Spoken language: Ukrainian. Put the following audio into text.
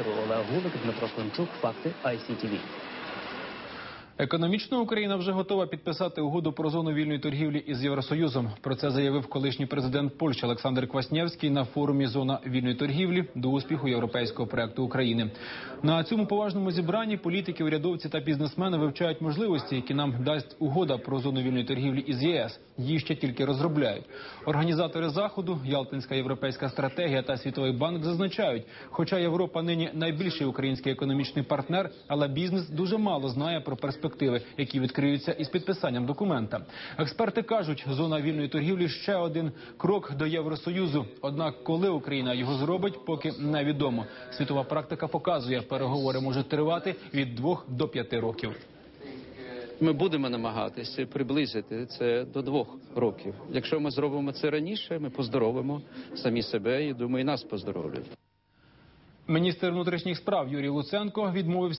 Олег Гулик, Дмитро Климчук, факти ICTV. Економічно Україна вже готова підписати угоду про зону вільної торгівлі із Євросоюзом. Про це заявив колишній президент Польщі Олександр Кваснєвський на форумі Зона вільної торгівлі до успіху європейського проекту України. На цьому поважному зібранні політики, урядовці та бізнесмени вивчають можливості, які нам дасть угода про зону вільної торгівлі із ЄС. Її ще тільки розробляють. Організатори заходу, Ялтинська європейська стратегія та Світовий банк зазначають, хоча Європа нині найбільший український економічний партнер, але бізнес дуже мало знає про перспективи, які відкриються із підписанням документа. Експерти кажуть, зона вільної торгівлі ще один крок до Євросоюзу. Однак, коли Україна його зробить, поки невідомо. Світова практика показує, переговори можуть тривати від двох до п'яти років. Ми будемо намагатися приблизити це до двох років. Якщо ми зробимо це раніше, ми поздоровимо самі себе і думаю, і нас поздоровлять. Міністр внутрішніх справ Юрій Луценко відмовився.